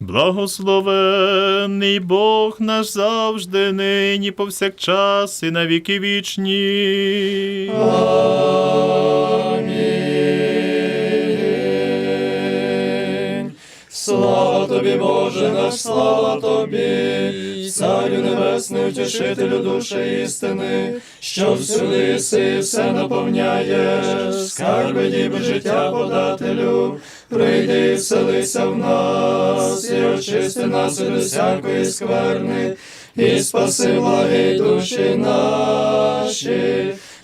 Благословений Бог наш завжди, нині повсякчас і на віки вічні. Амінь. Тобі, Боже наш, слава тобі, Царю небесний, утішителю душі істини, що всюди єси, все наповняєш, скарби діби життя подателю, прийди і вселися в нас, і очисти нас від усякої скверни, і спаси благі душі наші.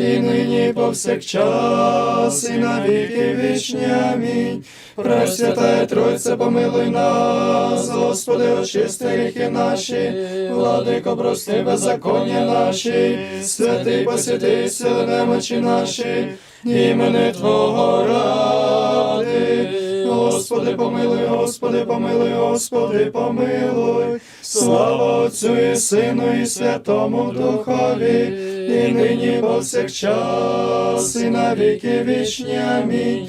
і нині повсякчас, і на віки вічні. Амінь. Пресвятая Тройця, помилуй нас, Господи, очисти гріхи наші, владико, прости беззаконня наші, святий посвяти сили немочі наші, імени Твого ради. Господи, помилуй, Господи, помилуй, Господи, помилуй. Слава Отцю і Сину, і Святому Духові, і нині повсякчас, і на віки вічні. Амінь.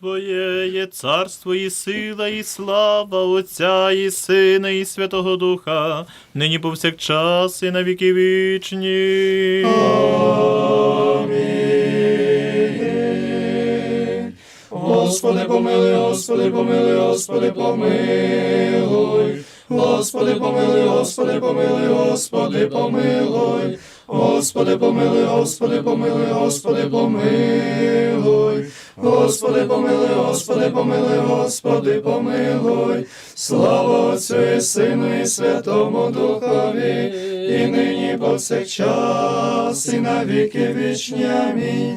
Твоє є царство і сила, і слава Отця, і Сина, і Святого Духа, нині повсякчас і на віки вічні. Амінь. Господи, помилуй, Господи, помилуй, Господи, помилуй. Господи, помилуй, Господи, помилуй, Господи, помилуй. Господи, помилуй, Господи, помилуй, Господи, помилуй. Господи, помилуй, Господи, помилуй, Господи, помилуй. Слава Отцю і Сину, і Святому Духові, і нині і повсякчас, і на віки вічні. Амінь.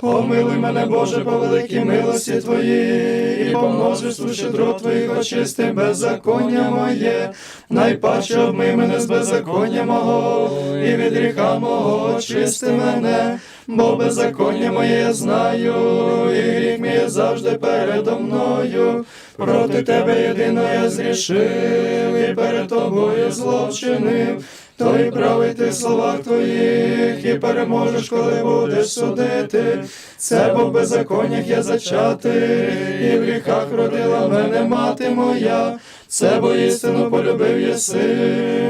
Помилуй мене, Боже, по великій милості Твоїй, по множеству щедро Твоїх очисти беззаконня моє, найпаче обмий мене з беззаконня мого, і від гріха мого очисти мене, бо беззаконня моє я знаю, і гріх мій завжди передо мною. Проти Тебе єдино я зрішив, і перед Тобою зло То і правий ти словах твоїх, і переможеш, коли будеш судити. Це бо в беззаконнях я зачатий, і в гріхах родила мене мати моя. Це бо істину полюбив єси,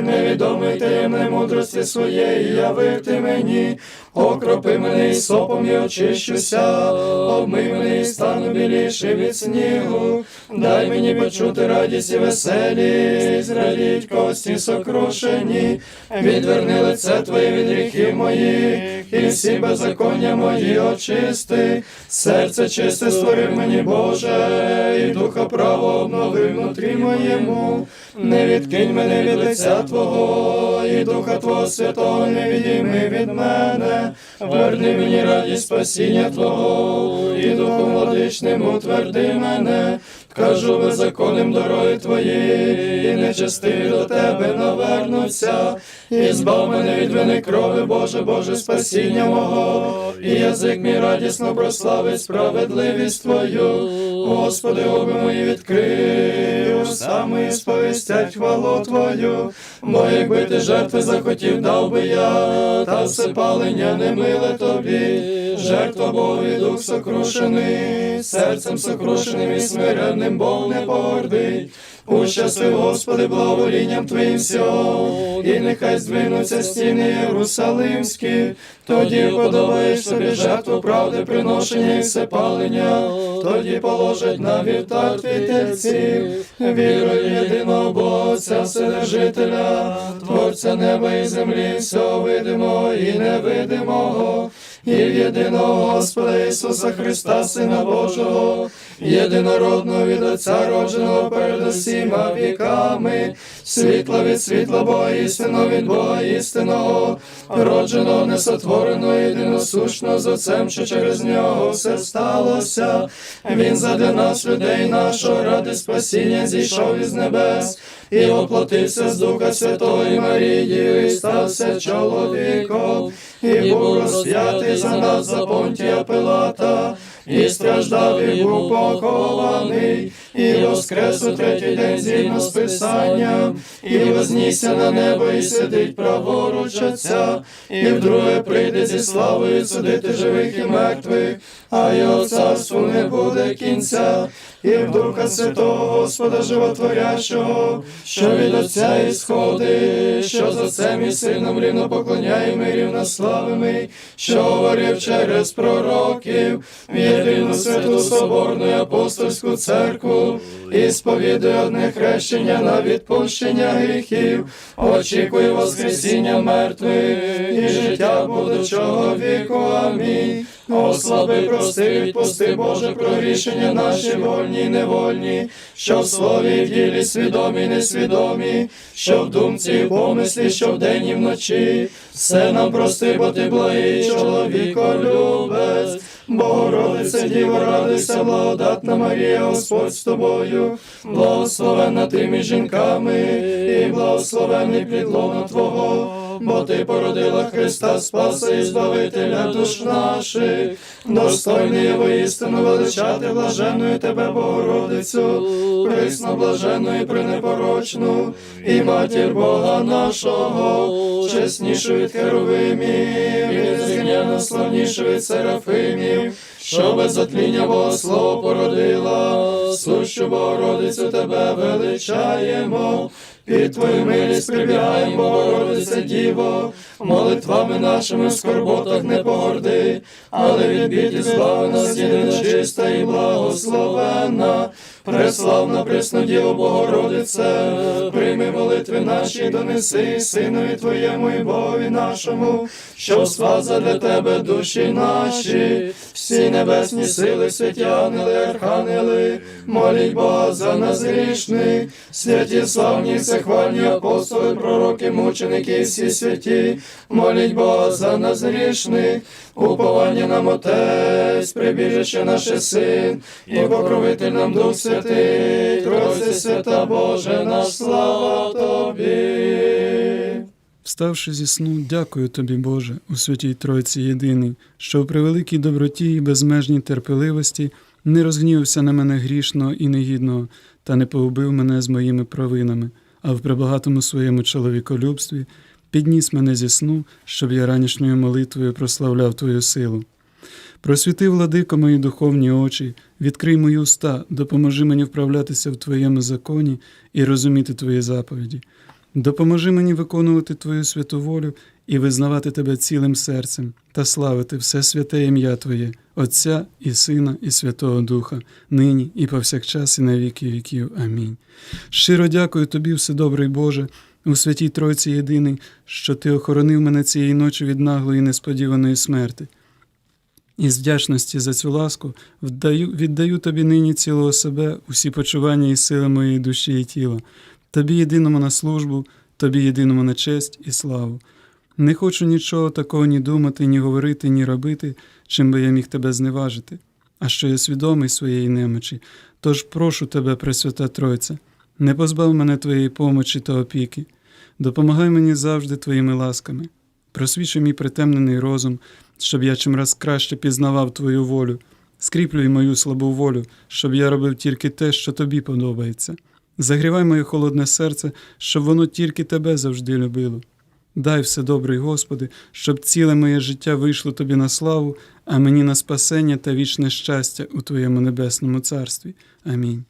невідомий таємне мудрості своєї, явив ти мені, окропи мене і сопом і очищуся, обмий мене і стану біліший від снігу, дай мені почути радість і веселість, радіть кості сокрушені, відверни лице Твоє від гріхів моїх, і всі беззаконня мої очисти, серце чисте створив мені, Боже, і духа право обнови внутрі моєму, не відкинь мене від лиця Твого, і духа Твого святого не відійми від мене, верни мені радість спасіння Твого, і духом владичним утверди мене. Кажу беззаконним дороги твої, і нечестиві до тебе навернуться, і збав мене від вини крови, Боже, Боже, спасіння мого, і язик мій радісно прославить справедливість Твою, Господи, оби мої відкрив, устами сповістять хвалу Твою, бо якби ти жертви захотів, дав би я, та все палення не миле тобі, жертва Богу дух сокрушений, серцем сокрушеним і смиренним Бог не погордить. Ущасли, Господи, благоволінням Твоїм всього, і нехай здвинуться стіни Єрусалимські, тоді подобаєш собі жертву правди, приношення і всепалення, тоді положать на вівтар твій вірою єдиного Бога, Вседержителя, Творця неба і землі, всього видимого і невидимого, і в єдиного Господа Ісуса Христа, Сина Божого, єдинородного від Отця родженого перед усіма віками, світла від світла Бога, істинного від Бога істинного, родженого, несотвореного, єдиносушного з Отцем, що через нього все сталося. Він задля нас, людей нашого, ради спасіння зійшов із небес. І воплотився з Духа Святого і Марії, і стався чоловіком, і був розп'ятий за нас за понтія Пилата, і страждав, і був похований, і воскрес у третій день згідно з Писанням, і вознісся на небо, і сидить праворуч Отця, і вдруге прийде зі славою судити живих і мертвих, а його царству не буде кінця. І в Духа Святого Господа Животворящого, що від Отця ісходить, що за Отцем і Сином рівно поклоняємо і рівнославимо, що говорив через пророків, в єдину святу соборну і апостольську церкву, і сповідує одне хрещення на відпущення гріхів, очікує Воскресіння мертвих і життя будучого віку. Амінь. Ослаби, прости, відпусти, Боже, про рішення наші вольні і невольні, що в слові в ділі свідомі, і несвідомі, що в думці і в помислі, що вдень і вночі. Все нам прости, бо ти благий чоловіко любець. Богородице, Діво, радуйся, благодатна Марія, Господь з тобою, благословенна ти між жінками, і благословенний плідлона Твого бо ти породила Христа Спаса і Збавителя душ наших, достойний воістину величати блаженною тебе, Богородицю, присно блаженну і пренепорочну, і матір Бога нашого, чеснішу від херовимів, незгняно від серафимів, що без отління Богослово породила, сущу Богородицю тебе величаємо. Під твою милість прибігаємо, Богородице Діво, молитвами нашими в скорботах не погорди, але від бід і збави нас єдина чиста і благословенна, преславна Преснодіво Богородице, прийми молитви наші, донеси Синові Твоєму і Богові нашому, що спаса для Тебе душі наші, всі небесні сили, святі ангели, архангели, моліть Бога за нас грішних, святі славні, всехвальні апостоли, пророки, мученики, всі святі, моліть Бога за нас грішних, уповання нам Отець, прибіжище наше Син, і покровитель нам Дух Святий, Тройці свята Боже, наш слава Тобі. Вставши зі сну, дякую тобі, Боже, у святій Тройці єдиний, що в превеликій доброті і безмежній терпеливості не розгнівався на мене грішного і негідного, та не погубив мене з моїми провинами, а в пребагатому своєму чоловіколюбстві підніс мене зі сну, щоб я ранішньою молитвою прославляв Твою силу. Просвіти, владико, мої духовні очі, відкрий мої уста, допоможи мені вправлятися в Твоєму законі і розуміти Твої заповіді. Допоможи мені виконувати Твою святу волю і визнавати Тебе цілим серцем та славити все святе ім'я Твоє, Отця і Сина, і Святого Духа, нині і повсякчас, і на віки віків. Амінь. Щиро дякую Тобі, Вседобрий Боже, у святій Тройці єдиний, що Ти охоронив мене цієї ночі від наглої несподіваної смерти. І з вдячності за цю ласку вдаю, віддаю тобі нині цілого себе, усі почування і сили моєї душі і тіла, тобі єдиному на службу, тобі єдиному на честь і славу. Не хочу нічого такого ні думати, ні говорити, ні робити, чим би я міг тебе зневажити, а що я свідомий своєї немочі, тож прошу тебе, Пресвята Тройця, не позбав мене твоєї помочі та опіки, допомагай мені завжди твоїми ласками, просвічуй мій притемнений розум, щоб я чимраз краще пізнавав Твою волю, скріплюй мою слабу волю, щоб я робив тільки те, що тобі подобається. Загрівай моє холодне серце, щоб воно тільки тебе завжди любило. Дай все добрий, Господи, щоб ціле моє життя вийшло тобі на славу, а мені на спасення та вічне щастя у Твоєму небесному царстві. Амінь.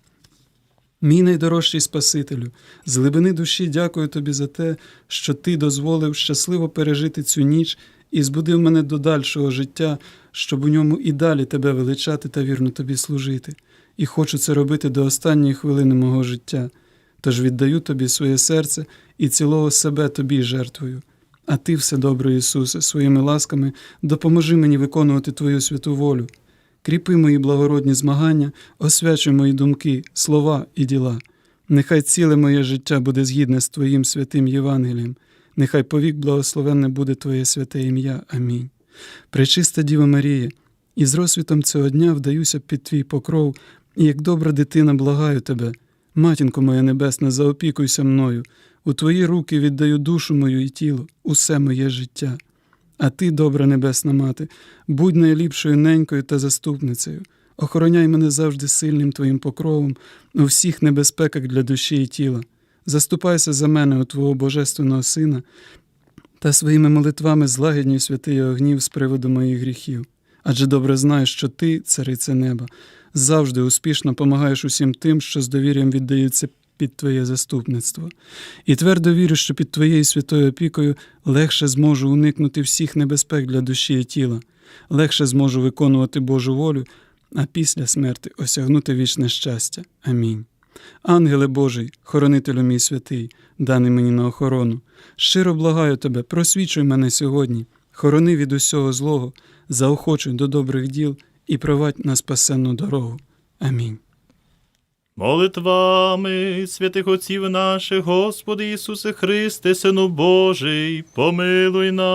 Мій найдорожчий Спасителю, з глибини душі дякую тобі за те, що ти дозволив щасливо пережити цю ніч і збудив мене до дальшого життя, щоб у ньому і далі тебе величати та вірно тобі служити. І хочу це робити до останньої хвилини мого життя. Тож віддаю тобі своє серце і цілого себе тобі жертвую. А ти, все добре, Ісусе, своїми ласками допоможи мені виконувати Твою святу волю. Кріпи мої благородні змагання, освячуй мої думки, слова і діла. Нехай ціле моє життя буде згідне з Твоїм святим Євангелієм, нехай повік благословенне буде Твоє святе ім'я. Амінь. Пречиста Діва Марія, і з розсвітом цього дня вдаюся під Твій покров, і як добра дитина благаю Тебе. Матінко моя небесна, заопікуйся мною, у Твої руки віддаю душу мою і тіло, усе моє життя. А ти, добра небесна мати, будь найліпшою ненькою та заступницею. Охороняй мене завжди сильним Твоїм покровом у всіх небезпеках для душі і тіла. Заступайся за мене у Твого Божественного Сина та своїми молитвами злагіднюй святий його гнів з приводу моїх гріхів. Адже добре знаєш, що ти, цариця неба, завжди успішно помагаєш усім тим, що з довір'ям віддаються під Твоє заступництво. І твердо вірю, що під Твоєю святою опікою легше зможу уникнути всіх небезпек для душі і тіла, легше зможу виконувати Божу волю, а після смерти осягнути вічне щастя. Амінь. Ангеле Божий, хоронителю мій святий, даний мені на охорону, щиро благаю тебе, просвічуй мене сьогодні, хорони від усього злого, заохочуй до добрих діл і провадь на спасенну дорогу. Амінь. Молитвами святих Отців наших, Господи Ісусе Христе, Сину Божий, помилуй нас.